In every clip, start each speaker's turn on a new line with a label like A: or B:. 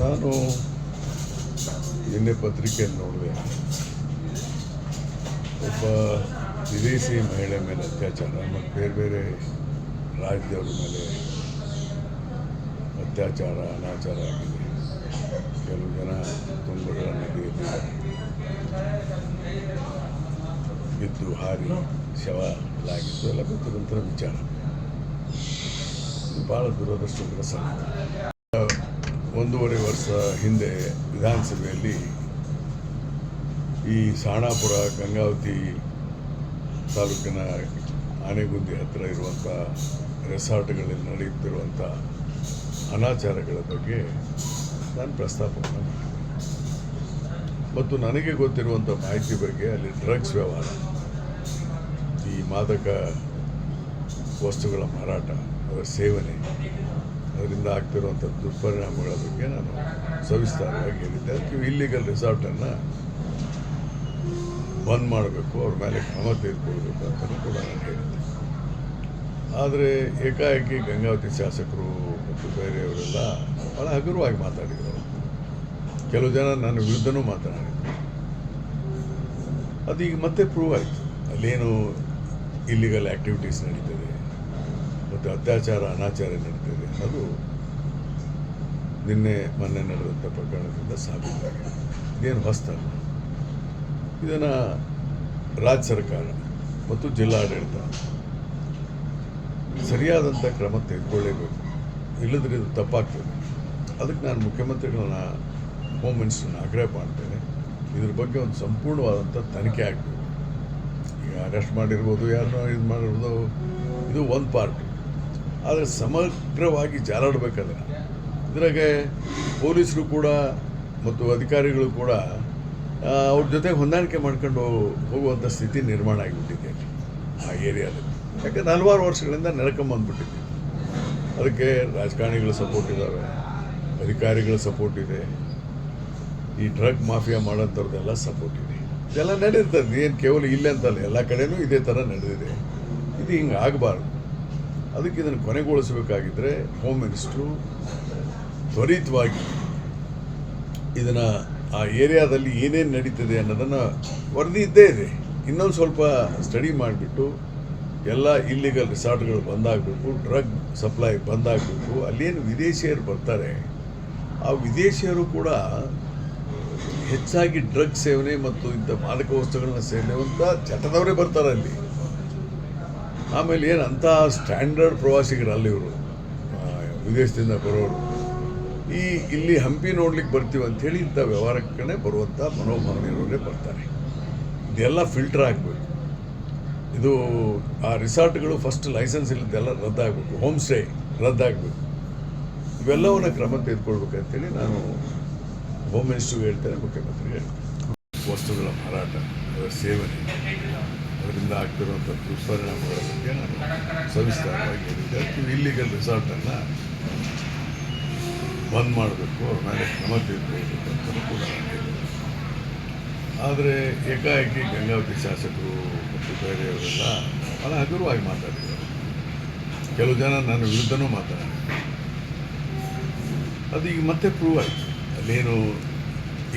A: ನಾನು ನಿನ್ನೆ ಪತ್ರಿಕೆಯನ್ನು ನೋಡಿದೆ. ಒಬ್ಬ ವಿದೇಶಿ ಮಹಿಳೆ ಮೇಲೆ ಅತ್ಯಾಚಾರ, ಮತ್ತು ಬೇರೆ ಬೇರೆ ರಾಜ್ಯದವ್ರ ಮೇಲೆ ಅತ್ಯಾಚಾರ, ಅನಾಚಾರ ಆಗಿದೆ. ಕೆಲವು ಜನ ತುಂಬಗಳನ್ನು ನದಿಯಲ್ಲಿ ಬಿದ್ದು ಹಾರಿ ಶವ ಎಲ್ಲ ಗೊತ್ತಿರುವಂಥ ವಿಚಾರ. ಭಾಳ ದುರದೃಷ್ಟಕರ ಸಂಗತಿ. ಒಂದೂವರೆ ವರ್ಷ ಹಿಂದೆ ವಿಧಾನಸಭೆಯಲ್ಲಿ ಈ ಸಾಣಾಪುರ, ಗಂಗಾವತಿ ತಾಲೂಕಿನ ಆನೆಗುಂದಿ ಹತ್ತಿರ ಇರುವಂಥ ರೆಸಾರ್ಟ್ಗಳಲ್ಲಿ ನಡೆಯುತ್ತಿರುವಂಥ ಅನಾಚಾರಗಳ ಬಗ್ಗೆ ನಾನು ಪ್ರಸ್ತಾಪವನ್ನು ಮಾಡಿದೆ ಮತ್ತು ನನಗೆ ಗೊತ್ತಿರುವಂಥ ಮಾಹಿತಿ ಬಗ್ಗೆ ಅಲ್ಲಿ ಡ್ರಗ್ಸ್ ವ್ಯವಹಾರ, ಈ ಮಾದಕ ವಸ್ತುಗಳ ಮಾರಾಟ, ಅದರ ಸೇವನೆ ಅದರಿಂದ ಆಗ್ತಿರುವಂಥ ದುಷ್ಪರಿಣಾಮಗಳ ಬಗ್ಗೆ ನಾನು ಸವಿಸ್ತಾರವಾಗಿ ಹೇಳಿದ್ದೆ. ಅದಕ್ಕೆ ಇಲ್ಲಿಗಲ್ ರೆಸಾರ್ಟನ್ನು ಬಂದ್ ಮಾಡಬೇಕು, ಅವ್ರ ಮೇಲೆ ಕ್ರಮ ತೆಗೆದುಕೊಳ್ಬೇಕು ಅಂತಲೂ ಕೂಡ ನಾನು ಹೇಳಿದ್ದೆ. ಆದರೆ ಏಕಾಏಕಿ ಗಂಗಾವತಿ ಶಾಸಕರು ಮತ್ತು ಬೇರೆಯವರೆಲ್ಲ ಭಾಳ ಹಗುರವಾಗಿ ಮಾತಾಡಿದರು. ಕೆಲವು ಜನ ನನ್ನ ವಿರುದ್ಧನೂ ಮಾತನಾಡಿದರು. ಅದೀಗ ಮತ್ತೆ ಪ್ರೂವ್ ಆಯಿತು. ಅಲ್ಲೇನು ಇಲ್ಲಿಗಲ್ ಆ್ಯಕ್ಟಿವಿಟೀಸ್ ನಡೀತದೆ. ಮತ್ತು ಅತ್ಯಾಚಾರ, ಅನಾಚಾರ ನಡೀತಿದೆ. ಅದು ನಿನ್ನೆ, ಮೊನ್ನೆ ನಡೆದಂಥ ಪ್ರಕರಣದಿಂದ ಸಾಬೀತಾಗಿದೆ. ಇದೇನು ಹೊಸ್ತಲ್ಲ ಇದನ್ನು ರಾಜ್ಯ ಸರ್ಕಾರ ಮತ್ತು ಜಿಲ್ಲಾಡಳಿತ ಸರಿಯಾದಂಥ ಕ್ರಮ ತೆಗೆದುಕೊಳ್ಳೇಬೇಕು. ಇಲ್ಲದ್ರೆ ಇದು ತಪ್ಪಾಗ್ತದೆ. ಅದಕ್ಕೆ ನಾನು ಮುಖ್ಯಮಂತ್ರಿಗಳನ್ನ ಹೋಮ್ ಮಿನಿಸ್ಟರ್ನ ಆಗ್ರಹ ಮಾಡ್ತೇನೆ. ಇದ್ರ ಬಗ್ಗೆ ಒಂದು ಸಂಪೂರ್ಣವಾದಂಥ ತನಿಖೆ ಆಗಬೇಕು. ಈಗ ಅರೆಸ್ಟ್ ಮಾಡಿರ್ಬೋದು, ಯಾರನ್ನೋ ಇದು ಮಾಡಿರ್ಬೋದು, ಇದು ಒಂದು ಪಾರ್ಟ್ ಆದರೆ ಸಮಗ್ರವಾಗಿ ಜಾಲಾಡಬೇಕಾದ್ರೆ. ಇದ್ರಾಗೆ ಪೊಲೀಸರು ಕೂಡ ಮತ್ತು ಅಧಿಕಾರಿಗಳು ಕೂಡ ಅವ್ರ ಜೊತೆ ಹೊಂದಾಣಿಕೆ ಮಾಡ್ಕೊಂಡು ಹೋಗುವಂಥ ಸ್ಥಿತಿ ನಿರ್ಮಾಣ ಆಗಿಬಿಟ್ಟಿದೆ ಆ ಏರಿಯಾದಲ್ಲಿ. ಯಾಕಂದ್ರೆ ಹಲವಾರು ವರ್ಷಗಳಿಂದ ನೆಲಕಂಬಂದ್ಬಿಟ್ಟಿದೆ ಅದಕ್ಕೆ ರಾಜಕಾರಣಿಗಳ ಸಪೋರ್ಟ್ ಇದ್ದಾವೆ ಅಧಿಕಾರಿಗಳ ಸಪೋರ್ಟ್ ಇದೆ, ಈ ಡ್ರಗ್ ಮಾಫಿಯಾ ಮಾಡೋಂಥವ್ರದ್ದೆಲ್ಲ ಸಪೋರ್ಟ್ ಇದೆ. ಇದೆಲ್ಲ ನಡೀತದೆ ಏನು ಕೇವಲ ಇಲ್ಲೇ ಅಂತಲ್ಲ, ಎಲ್ಲ ಕಡೆನೂ ಇದೇ ಥರ ನಡೆದಿದೆ. ಇದು ಹಿಂಗೆ ಆಗಬಾರ್ದು. ಅದಕ್ಕೆ ಇದನ್ನು ಕೊನೆಗೊಳಿಸಬೇಕಾಗಿದ್ದರೆ ಹೋಮ್ ಮಿನಿಸ್ಟ್ರು ತ್ವರಿತವಾಗಿ ಇದನ್ನು ಆ ಏರಿಯಾದಲ್ಲಿ ಏನೇನು ನಡೀತದೆ ಅನ್ನೋದನ್ನು ವರದಿ ಇದ್ದೇ ಇದೆ. ಇನ್ನೊಂದು ಸ್ವಲ್ಪ ಸ್ಟಡಿ ಮಾಡಿಬಿಟ್ಟು ಎಲ್ಲ ಇಲ್ಲಿಗಲ್ ರಿಸಾರ್ಟ್ಗಳು ಬಂದಾಗಬೇಕು ಡ್ರಗ್ ಸಪ್ಲೈ ಬಂದಾಗಬೇಕು ಅಲ್ಲೇನು ವಿದೇಶಿಯರು ಬರ್ತಾರೆ, ಆ ವಿದೇಶಿಯರು ಕೂಡ ಹೆಚ್ಚಾಗಿ ಡ್ರಗ್ ಸೇವನೆ ಮತ್ತು ಇಂಥ ಮಾದಕ ವಸ್ತುಗಳನ್ನ ಅಂತ ಚಟದವರೇ ಬರ್ತಾರೆ ಅಲ್ಲಿ. ಆಮೇಲೆ ಏನು ಅಂಥ ಸ್ಟ್ಯಾಂಡರ್ಡ್ ಪ್ರವಾಸಿಗರಲ್ಲ ಇವರು. ವಿದೇಶದಿಂದ ಬರೋರು. ಈ ಇಲ್ಲಿ ಹಂಪಿ ನೋಡ್ಲಿಕ್ಕೆ ಬರ್ತೀವಿ ಅಂಥೇಳಿ ಇಂಥ ವ್ಯವಹಾರಕ್ಕೇ ಬರುವಂಥ ಮನೋಭಾವನೆ ಇರೋರೇ ಬರ್ತಾರೆ. ಇದೆಲ್ಲ ಫಿಲ್ಟರ್ ಆಗಬೇಕು. ಇದು ಆ ರಿಸಾರ್ಟ್ಗಳು ಫಸ್ಟ್ ಲೈಸೆನ್ಸ್ ಇಲ್ಲದೆಲ್ಲ ರದ್ದಾಗಬೇಕು. ಹೋಮ್ ಸ್ಟೇ ರದ್ದಾಗಬೇಕು. ಇವೆಲ್ಲವನ್ನ ಕ್ರಮ ತೆಗೆದುಕೊಳ್ಬೇಕಂತೇಳಿ ನಾನು ಹೋಮ್ ಮಿನಿಸ್ಟ್ರಿಗೆ ಹೇಳ್ತೇನೆ, ಮುಖ್ಯಮಂತ್ರಿಗೆ ಹೇಳ್ತೇನೆ. ವಸ್ತುಗಳ ಮಾರಾಟ ಸೇವನೆ. ಅದರಿಂದ ಆಗ್ತಿರುವಂಥ ದುಷ್ಪರಿಣಾಮಗಳ ಬಗ್ಗೆ ನಾನು ಸವಿಸ್ತಾರವಾಗಿ ಹೇಳಿದ್ದೆ ಇಲ್ಲಿಗಲ್ ರಿಸಾರ್ಟನ್ನು ಬಂದ್ ಮಾಡಬೇಕು, ಅವ್ರ ಮೇಲೆ ಕ್ರಮ ತೆಗೆದುಕೊಳ್ಬೇಕು ಅಂತಲೂ ಕೂಡ ಆದರೆ ಏಕಾಏಕಿ ಗಂಗಾವತಿ ಶಾಸಕರು ಮತ್ತು ಬೇರೆಯವರೆಲ್ಲ ಭಾಳ ಹಗುರವಾಗಿ ಮಾತಾಡಿದ್ದಾರೆ. ಕೆಲವು ಜನ ನನ್ನ ವಿರುದ್ಧನೂ ಮಾತಾಡಿದ್ದಾರೆ. ಅದು ಈಗ ಮತ್ತೆ ಪ್ರೂವ್ ಆಯಿತು. ಅಲ್ಲೇನು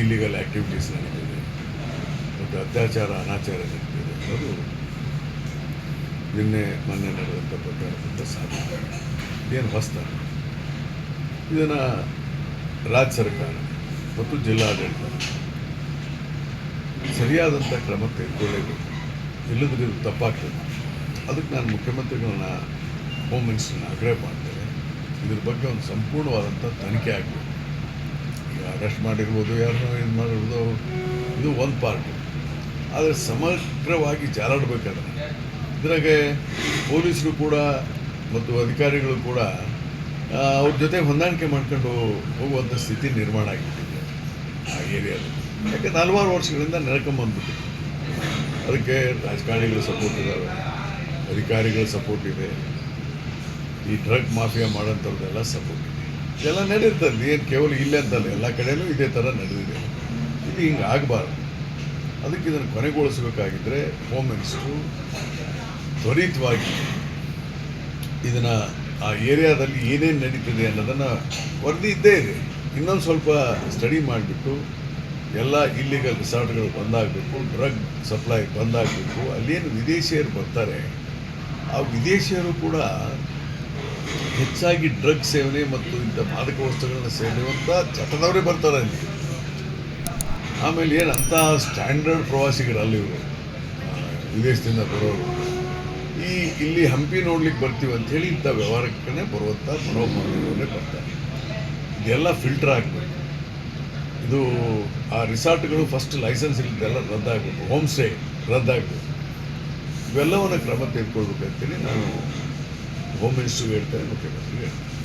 A: ಇಲ್ಲಿಗಲ್ ಆ್ಯಕ್ಟಿವಿಟೀಸ್ ನಡೀತಿದೆ. ಮತ್ತು ಅತ್ಯಾಚಾರ, ಅನಾಚಾರ ನಡೀತದೆ. ಅನ್ನೋದು ನಿನ್ನೆ ಮೊನ್ನೆ ನಡೆದಂಥ ಪ್ರಕರಣದಿಂದ ಸಾಧ್ಯ ಏನು ಹೊಸ್ತ? ಇದನ್ನು ರಾಜ್ಯ ಸರ್ಕಾರ ಮತ್ತು ಜಿಲ್ಲಾಡಳಿತ ಸರಿಯಾದಂಥ ಕ್ರಮ ತೆಗೆದುಕೊಳ್ಳೇಬೇಕು. ಇಲ್ಲದ್ರೆ ಇದು ತಪ್ಪಾಗ್ತದೆ. ಅದಕ್ಕೆ ನಾನು ಮುಖ್ಯಮಂತ್ರಿಗಳನ್ನ ಹೋಮ್ ಮಿನಿಸ್ಟರ್ನ ಆಗ್ರಹ ಮಾಡ್ತೇನೆ. ಇದ್ರ ಬಗ್ಗೆ ಒಂದು ಸಂಪೂರ್ಣವಾದಂಥ ತನಿಖೆ ಆಗಬೇಕು. ಈಗ ಅರೆಸ್ಟ್ ಮಾಡಿರ್ಬೋದು, ಯಾರನ್ನೋ ಇದು ಮಾಡಿರ್ಬೋದು, ಇದು ಒಂದು ಪಾರ್ಟ್ ಆದರೆ ಸಮಗ್ರವಾಗಿ ಜಾಲಾಡಬೇಕಾದ್ರೆ. ಇದ್ರಾಗೆ ಪೊಲೀಸರು ಕೂಡ ಮತ್ತು ಅಧಿಕಾರಿಗಳು ಕೂಡ ಅವ್ರ ಜೊತೆ ಹೊಂದಾಣಿಕೆ ಮಾಡ್ಕೊಂಡು ಹೋಗುವಂಥ ಸ್ಥಿತಿ ನಿರ್ಮಾಣ ಆಗಿಬಿಟ್ಟಿದೆ ಆ ಏರಿಯಾದಲ್ಲಿ. ಯಾಕಂದ್ರೆ ಹಲವಾರು ವರ್ಷಗಳಿಂದ ನೆಡ್ಕೊಂಬಂದ್ಬಿಟ್ಟಿದೆ ಅದಕ್ಕೆ ರಾಜಕಾರಣಿಗಳ ಸಪೋರ್ಟ್ ಇದ್ದಾವೆ ಅಧಿಕಾರಿಗಳ ಸಪೋರ್ಟ್ ಇದೆ, ಈ ಡ್ರಗ್ ಮಾಫಿಯಾ ಮಾಡೋಂಥವ್ರದ್ದೆಲ್ಲ ಸಪೋರ್ಟ್ ಇದೆ. ಇದೆಲ್ಲ ನಡೀತದೆ, ಏನು ಕೇವಲ ಇಲ್ಲೇ ಅಂತಲ್ಲ, ಎಲ್ಲ ಕಡೆನೂ ಇದೇ ಥರ ನಡೆದಿದೆ. ಇದು ಹಿಂಗೆ ಆಗಬಾರ್ದು. ಅದಕ್ಕೆ ಇದನ್ನು ಕೊನೆಗೊಳಿಸಬೇಕಾಗಿದ್ದರೆ ಹೋಮ್ ಮಿನಿಸ್ಟ್ರು ತ್ವರಿತವಾಗಿ ಇದನ್ನು ಆ ಏರಿಯಾದಲ್ಲಿ ಏನೇನು ನಡೀತದೆ ಅನ್ನೋದನ್ನು ವರದಿ ಇದ್ದೇ ಇದೆ. ಇನ್ನೊಂದು ಸ್ವಲ್ಪ ಸ್ಟಡಿ ಮಾಡಿಬಿಟ್ಟು ಎಲ್ಲ ಇಲ್ಲಿಗಲ್ ರಿಸಾರ್ಟ್ಗಳು ಬಂದಾಗಬೇಕು ಡ್ರಗ್ ಸಪ್ಲೈ ಬಂದಾಗಬೇಕು, ಅಲ್ಲೇನು ವಿದೇಶಿಯರು ಬರ್ತಾರೆ, ಆ ವಿದೇಶಿಯರು ಕೂಡ ಹೆಚ್ಚಾಗಿ ಡ್ರಗ್ ಸೇವನೆ ಮತ್ತು ಇಂಥ ಮಾದಕ ವಸ್ತುಗಳನ್ನ ಅಂತ ಚಟದವರೇ ಬರ್ತಾರೆ ಅಲ್ಲಿ. ಆಮೇಲೆ ಏನು ಅಂಥ ಸ್ಟ್ಯಾಂಡರ್ಡ್ ಪ್ರವಾಸಿಗರಲ್ಲ ಇವರು. ವಿದೇಶದಿಂದ ಬರೋರು. ಈ ಇಲ್ಲಿ ಹಂಪಿ ನೋಡ್ಲಿಕ್ಕೆ ಬರ್ತೀವಿ ಅಂಥೇಳಿ ಇಂಥ ವ್ಯವಹಾರಕ್ಕೆ ಬರುವಂಥ ಮನೋಭಾವನೆ ಬರ್ತಾರೆ. ಇದೆಲ್ಲ ಫಿಲ್ಟರ್ ಆಗಬೇಕು. ಇದು ಆ ರಿಸಾರ್ಟ್ಗಳು ಫಸ್ಟ್ ಲೈಸೆನ್ಸ್ ಇಲ್ಲದೆಲ್ಲ ರದ್ದಾಗಬೇಕು. ಹೋಮ್ ಸ್ಟೇ ರದ್ದಾಗಬೇಕು. ಇವೆಲ್ಲವನ್ನು ಕ್ರಮ ತೆಗೆದುಕೊಳ್ಬೇಕಂತೇಳಿ ನಾನು ಹೋಮ್ ಮಿನಿಸ್ಟ್ರಿಗೆ ಹೇಳ್ತೇನೆ ಮುಖ್ಯಮಂತ್ರಿಗೆ ಹೇಳ್ತೇನೆ